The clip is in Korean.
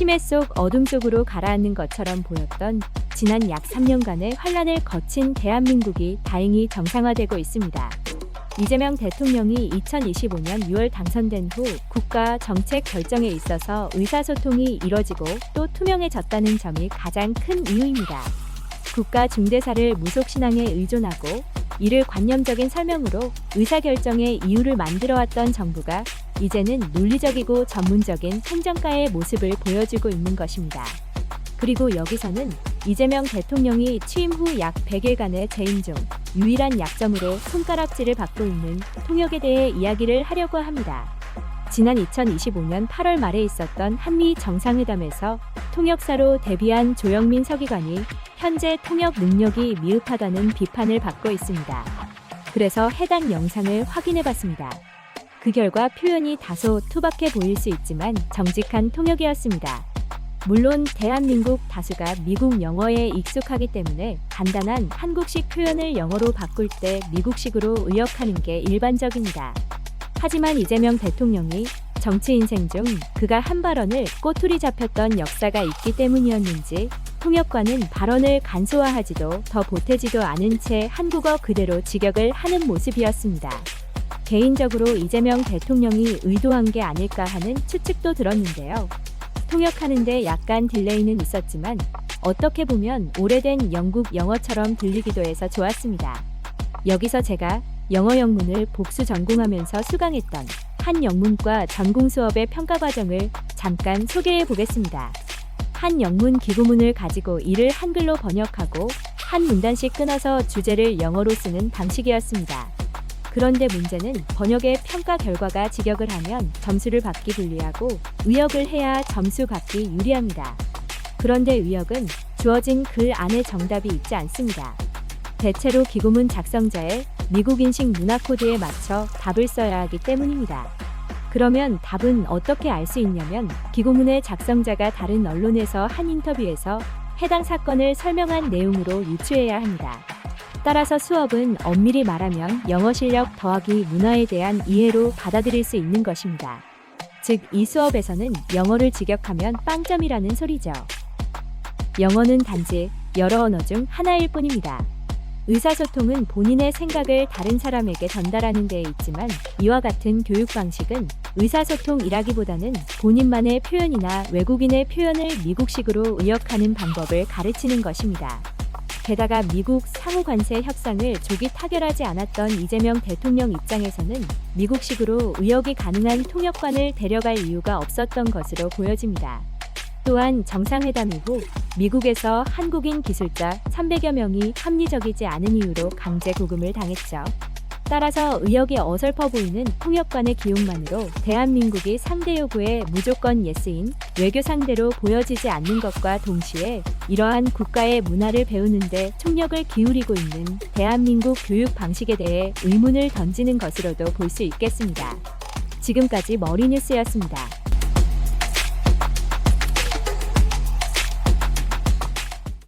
심해 속 어둠 속으로 가라앉는 것처럼 보였던 지난 약 3년간의 환란을 거친 대한민국이 다행히 정상화되고 있습니다. 이재명 대통령이 2025년 6월 당선된 후 국가 정책 결정에 있어서 의사소통이 이뤄지고 또 투명해졌다는 점이 가장 큰 이유입니다. 국가 중대사를 무속신앙에 의존하고 이를 관념적인 설명으로 의사결정의 이유를 만들어왔던 정부가 이제는 논리적이고 전문적인 행정가의 모습을 보여주고 있는 것입니다. 그리고 여기서는 이재명 대통령이 취임 후 약 100일간의 재임 중 유일한 약점으로 손가락질을 받고 있는 통역에 대해 이야기를 하려고 합니다. 지난 2025년 8월 말에 있었던 한미 정상회담에서 통역사로 데뷔한 조영민 서기관이 현재 통역 능력이 미흡하다는 비판을 받고 있습니다. 그래서 해당 영상을 확인해 봤습니다. 그 결과 표현이 다소 투박해 보일 수 있지만 정직한 통역이었습니다. 물론 대한민국 다수가 미국 영어에 익숙하기 때문에 간단한 한국식 표현을 영어로 바꿀 때 미국식으로 의역하는 게 일반적입니다. 하지만 이재명 대통령이 정치 인생 중 그가 한 발언을 꼬투리 잡혔던 역사가 있기 때문이었는지 통역과는 발언을 간소화하지도 더 보태지도 않은 채 한국어 그대로 직역을 하는 모습이었습니다. 개인적으로 이재명 대통령이 의도한 게 아닐까 하는 추측도 들었는데요. 통역하는데 약간 딜레이는 있었지만 어떻게 보면 오래된 영국 영어처럼 들리기도 해서 좋았습니다. 여기서 제가 영어 영문을 복수 전공하면서 수강했던 한 영문과 전공 수업의 평가 과정을 잠깐 소개해 보겠습니다. 한 영문 기구문을 가지고 이를 한글로 번역하고 한 문단씩 끊어서 주제를 영어로 쓰는 방식이었습니다. 그런데 문제는 번역의 평가 결과가 직역을 하면 점수를 받기 불리하고 의역을 해야 점수 받기 유리합니다. 그런데 의역은 주어진 글 안에 정답이 있지 않습니다. 대체로 기구문 작성자의 미국인식 문화 코드에 맞춰 답을 써야 하기 때문입니다. 그러면 답은 어떻게 알 수 있냐면 기고문의 작성자가 다른 언론에서 한 인터뷰에서 해당 사건을 설명한 내용으로 유추해야 합니다. 따라서 수업은 엄밀히 말하면 영어 실력 더하기 문화에 대한 이해로 받아들일 수 있는 것입니다. 즉, 이 수업에서는 영어를 직역하면 빵점이라는 소리죠. 영어는 단지 여러 언어 중 하나일 뿐입니다. 의사소통은 본인의 생각을 다른 사람에게 전달하는 데에 있지만 이와 같은 교육 방식은 의사소통이라기보다는 본인만의 표현이나 외국인의 표현을 미국식으로 의역하는 방법을 가르치는 것입니다. 게다가 미국 상호 관세 협상을 조기 타결하지 않았던 이재명 대통령 입장에서는 미국식으로 의역이 가능한 통역관을 데려갈 이유가 없었던 것으로 보여집니다. 또한 정상회담 이후 미국에서 한국인 기술자 300여 명이 합리적이지 않은 이유로 강제 구금을 당했죠. 따라서 의역이 어설퍼 보이는 통역관의 기용만으로 대한민국이 상대 요구에 무조건 예스인 외교 상대로 보여지지 않는 것과 동시에 이러한 국가의 문화를 배우는데 총력을 기울이고 있는 대한민국 교육 방식에 대해 의문을 던지는 것으로도 볼 수 있겠습니다. 지금까지 머리뉴스였습니다.